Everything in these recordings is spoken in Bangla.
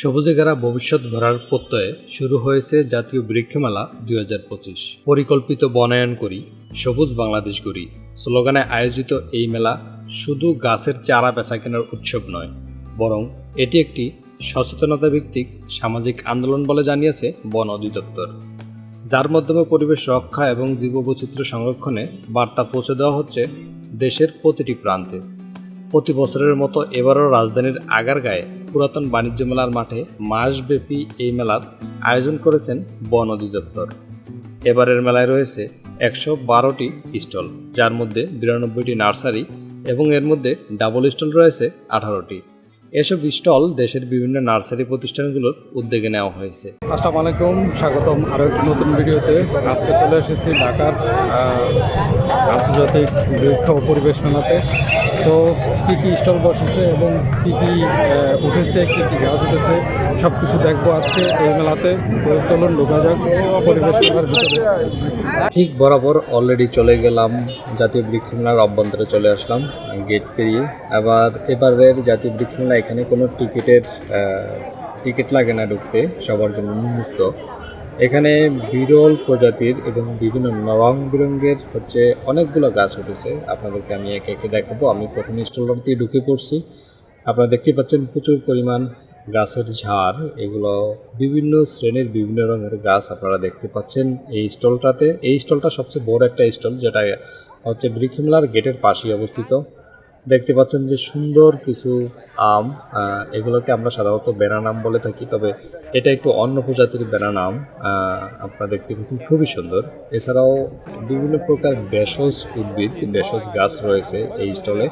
সবুজে ঘেরা ভবিষ্যৎ গড়ার প্রত্যয়ে শুরু হয়েছে জাতীয় বৃক্ষমেলা দুই হাজার পঁচিশ। পরিকল্পিত বনায়ন করি, সবুজ বাংলাদেশ গড়ি। স্লোগানে আয়োজিত এই মেলা শুধু গাছের চারা বেচা কেনার উৎসব নয়, বরং এটি একটি সচেতনতা ভিত্তিক সামাজিক আন্দোলন বলে জানিয়েছে বন অধিদপ্তর। যার মাধ্যমে পরিবেশ রক্ষা এবং জীববৈচিত্র্য সংরক্ষণে বার্তা পৌঁছে দেওয়া হচ্ছে দেশের প্রতিটি প্রান্তে। প্রতি বছরের মতো এবারও রাজধানীর আগারগাঁয়ে পুরাতন বাণিজ্য মেলার মাঠে মাসব্যাপী এই মেলার আয়োজন করেছেন বন অধিদপ্তর। এবারের মেলায় রয়েছে একশো বারোটি স্টল, যার মধ্যে বিরানব্বইটি নার্সারি এবং এর মধ্যে ডাবল স্টল রয়েছে আঠারোটি। এসব স্টল দেশের বিভিন্ন নার্সারি প্রতিষ্ঠানগুলোর উদ্যোগে নেওয়া হয়েছে। আসসালামু আলাইকুম, স্বাগতম আরও একটি নতুন ভিডিওতে। আজকে চলে এসেছি ঢাকার আন্তর্জাতিক বৃক্ষ পরিবেশ মেলাতে। তো কী কী স্টল বসেছে এবং কী কী উঠেছে, কী কী গাছ উঠেছে, সব কিছু দেখব আজকে এই মেলাতে। চলুন ঢোকা যাক পরিবেশ ঠিক বরাবর অলরেডি চলে গেলাম জাতীয় বৃক্ষ মেলার অভ্যন্তরে চলে আসলাম গেট পেরিয়ে। আবার এবারের জাতীয় বৃক্ষ মেলা এখানে কোনো টিকিটের টিকিট লাগে না ঢুকতে, সবার জন্য উন্মুক্ত। এখানে বিরল প্রজাতির এবং বিভিন্ন রং বেরঙের হচ্ছে অনেকগুলো গাছ উঠেছে। আপনাদেরকে আমি একে একে দেখাবো। আমি প্রথম স্টলটার দিয়ে ঢুকে পড়ছি। আপনারা দেখতে পাচ্ছেন প্রচুর পরিমাণ গাছের ঝাড়। এগুলো বিভিন্ন শ্রেণির বিভিন্ন রঙের গাছ আপনারা দেখতে পাচ্ছেন এই স্টলটাতে। এই স্টলটা সবচেয়ে বড় একটা স্টল, যেটা হচ্ছে বৃক্ষমেলার গেটের পাশেই অবস্থিত। দেখতে পাচ্ছেন যে সুন্দর কিছু আম এগুলোকে আমরা সাধারণত বেনানাম বলে থাকি তবে এটা একটু অন্য প্রজাতির বেনানাম আহ, আপনারা দেখতে পাচ্ছেন খুবই সুন্দর। এছাড়াও বিভিন্ন প্রকার ভেষজ উদ্ভিদ ভেষজ গাছ রয়েছে এই স্টলে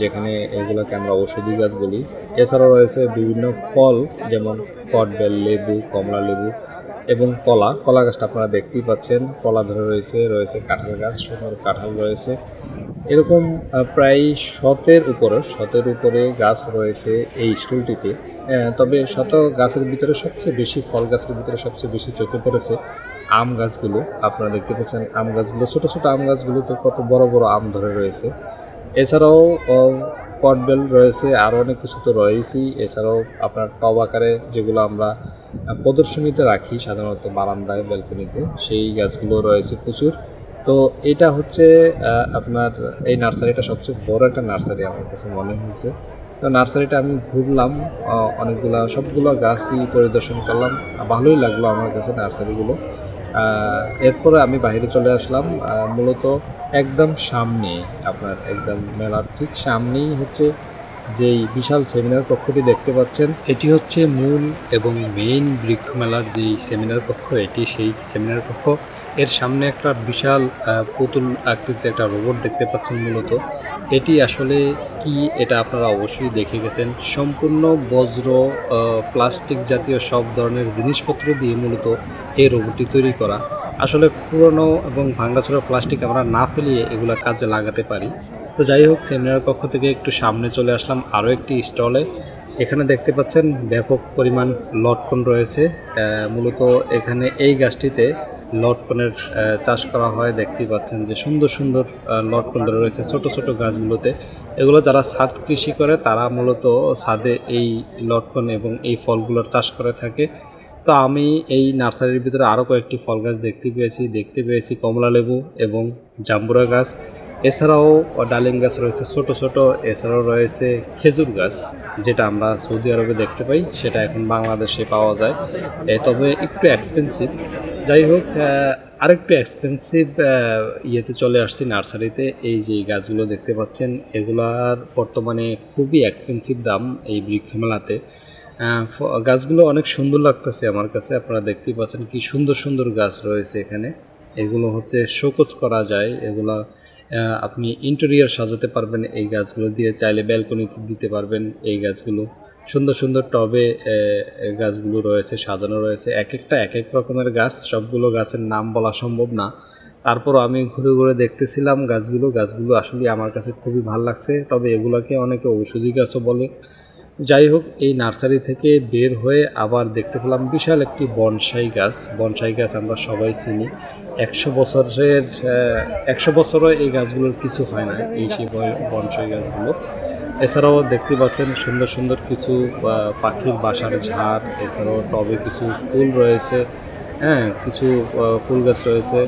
যেখানে এগুলোকে আমরা ঔষধি গাছ বলি। এছাড়াও রয়েছে বিভিন্ন ফল যেমন কটবেল লেবু কমলা লেবু এবং কলা। কলা গাছটা আপনারা দেখতেই পাচ্ছেন কলা ধরে রয়েছে রয়েছে কাঁঠাল গাছ সুন্দর কাঁঠাল রয়েছে। এরকম প্রায় শতের উপরে শতের উপরে গাছ রয়েছে এই স্টলটিতে। তবে শত গাছের ভিতরে সবচেয়ে বেশি, ফল গাছের ভিতরে সবচেয়ে বেশি চোখে পড়েছে আম গাছগুলো। আপনারা দেখতে পাচ্ছেন আম গাছগুলো। ছোট ছোট আম গাছগুলোতে কত বড় বড় আম ধরে রয়েছে। এছাড়াও পটবেল রয়েছে আরও অনেক কিছু তো রয়েছেই। এছাড়াও আপনার টব আকারে যেগুলো আমরা প্রদর্শনীতে রাখি সাধারণত বারান্দায়, ব্যালকনিতে, সেই গাছগুলো রয়েছে প্রচুর। তো এটা হচ্ছে আপনার এই নার্সারিটা সবচেয়ে বড় একটা নার্সারি আমার কাছে মনে হয়েছে। তো নার্সারিটা আমি ঘুরলাম অনেকগুলা, সবগুলো গাছই পরিদর্শন করলাম ভালোই লাগল আমার কাছে নার্সারিগুলো। এরপরে আমি বাইরে চলে আসলাম মূলত একদম সামনে আপনার একদম মেলার ঠিক সামনেই হচ্ছে যেই বিশাল সেমিনার কক্ষটি দেখতে পাচ্ছেন। এটি হচ্ছে মূল এবং মেইন বৃক্ষ মেলার যেই সেমিনার কক্ষ, এটি সেই সেমিনার কক্ষ। এর সামনে একটা বিশাল পুতুল আকৃতির একটা রোবট দেখতে পাচ্ছেন মূলত। এটি আসলে কি এটা আপনারা অবশ্যই দেখে গেছেন। সম্পূর্ণ বজ্র প্লাস্টিক জাতীয় সব ধরনের জিনিসপত্র দিয়ে মূলত এই রোবটটি তৈরি করা। আসলে পুরনো এবং ভাঙ্গাচোরা প্লাস্টিক আমরা না ফেলিয়ে এগুলো কাজে লাগাতে পারি। তো যাই হোক সেমিনার কক্ষ থেকে একটু সামনে চলে আসলাম আরও একটি স্টলে। এখানে দেখতে পাচ্ছেন ব্যাপক পরিমাণ লটকন রয়েছে। মূলত এখানে এই গাছটিতে লটকনের চাষ করা হয়, দেখতেই পাচ্ছেন যে সুন্দর সুন্দর লটকন ধরে রয়েছে ছোট ছোট গাছগুলোতে। এগুলো যারা ছাদ কৃষি করে, তারা মূলত ছাদে এই লটকন এবং এই ফলগুলোর চাষ করে থাকে। তো আমি এই নার্সারির ভিতরে আরও কয়েকটি ফল গাছ দেখতে পেয়েছি। দেখতে পেয়েছি কমলা লেবু এবং জাম্বুরা গাছ। এছাড়াও ডালিম গাছ রয়েছে, ছোট ছোট, এছাড়াও রয়েছে খেজুর গাছ, যেটা আমরা সৌদি আরবে দেখতে পাই, সেটা এখন বাংলাদেশে পাওয়া যায়। তবে একটু এক্সপেন্সিভ যাই হোক আরেকটু এক্সপেন্সিভ ইয়েতে চলে আসছি নার্সারিতে। এই যে গাছগুলো দেখতে পাচ্ছেন, এগুলার বর্তমানে খুবই এক্সপেন্সিভ দাম এই বৃক্ষ মেলাতে গাছগুলো অনেক সুন্দর লাগতেছে আমার কাছে, আপনারা দেখতেই পাচ্ছেন কি সুন্দর সুন্দর গাছ রয়েছে এখানে। এগুলো হচ্ছে শোকজ করা যায়, এগুলা আপনি ইন্টেরিয়ার সাজাতে পারবেন এই গাছগুলো দিয়ে, চাইলে ব্যালকনিতে দিতে পারবেন এই গাছগুলো। সুন্দর সুন্দর টবে গাছগুলো রয়েছে, সাজানো রয়েছে। এক একটা এক এক রকমের গাছ, সবগুলো গাছের নাম বলা সম্ভব না। তারপর আমি ঘুরে ঘুরে দেখতেছিলাম গাছগুলো। গাছগুলো আসলে আমার কাছে খুবই ভালো লাগছে। তবে এগুলোকে অনেকে ঔষধি গাছও বলে। যাই হোক, এই নার্সারি থেকে বের হয়ে আবার দেখতে পেলাম বিশাল একটি বনসাই গাছ। বনসাই গাছ আমরা সবাই চিনি। একশো বছরের একশো বছরও এই গাছগুলোর কিছু হয় না, এই সেই বনসাই গাছগুলো। এছাড়াও দেখতে পাচ্ছেন সুন্দর সুন্দর কিছু পাখির বাসার ঝাড়, এছাড়াও টবে কিছু ফুল রয়েছে হ্যাঁ কিছু ফুল গাছ রয়েছে।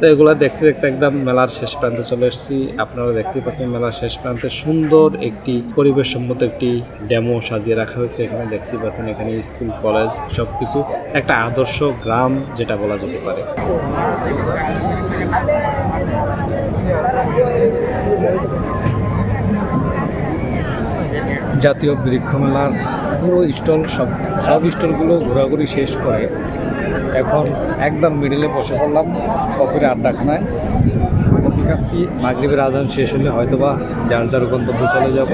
তো এগুলো দেখতে দেখতে একদম মেলার শেষ প্রান্তে চলে এসেছি। আপনারা দেখতে পাচ্ছেন মেলার শেষ প্রান্তে সুন্দর একটি পরিবেশ সম্মত একটি ডেমো সাজিয়ে রাখা হয়েছে। এখানে দেখতে পাচ্ছেন এখানে স্কুল, কলেজ সব কিছু একটা আদর্শ গ্রাম যেটা বলা যেতে পারে। জাতীয় বৃক্ষ মেলার পুরো স্টল সব সব স্টলগুলো ঘোরাঘুরি শেষ করে এখন একদম মিডিলে বসে পড়লাম কফির আড্ডাখানায়। কফি খাচ্ছি মাগরীবের আজান শেষ হলে হয়তোবা যার যার গন্তব্য চলে যাব।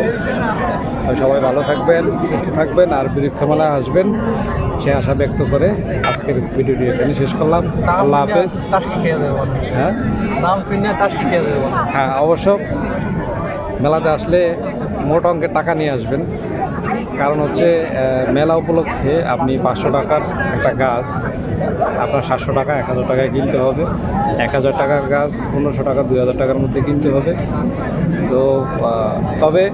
সবাই ভালো থাকবেন সুস্থ থাকবেন আর বৃক্ষ মেলায় আসবেন সে আশা ব্যক্ত করে আজকের ভিডিওটি এখানে শেষ করলাম। আল্লাহ হাফেজ। হ্যাঁ? হ্যাঁ অবশ্য মেলাতে আসলে মোট অঙ্কের টাকা নিয়ে আসবেন। কারণ হচ্ছে মেলা উপলক্ষে আপনি পাঁচশো টাকার একটা গাছ, আপনার সাতশো টাকা, এক হাজার টাকায় কিনতে হবে। এক হাজার টাকার গাছ, পনেরোশো টাকা, দুই হাজার টাকার মধ্যে কিনতে হবে। তো তবে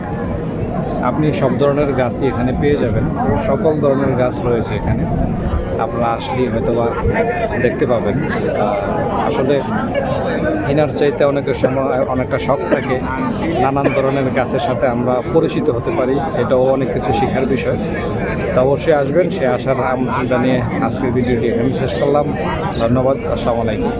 আপনি সব ধরনের গাছই এখানে পেয়ে যাবেন। সকল ধরনের গাছ রয়েছে এখানে। আপনারা আসলেই হয়তো বা দেখতে পাবেন। আসলে এনার চাইতে অনেকের সময় অনেকটা শখ থাকে। নানান ধরনের গাছের সাথে আমরা পরিচিত হতে পারি। এটাও অনেক কিছু শেখার বিষয়। তো অবশ্যই আসবেন, সে আসার আমন্ত্রণ জানিয়ে আজকের ভিডিওটি এখানে শেষ করলাম। ধন্যবাদ, আসসালামু আলাইকুম।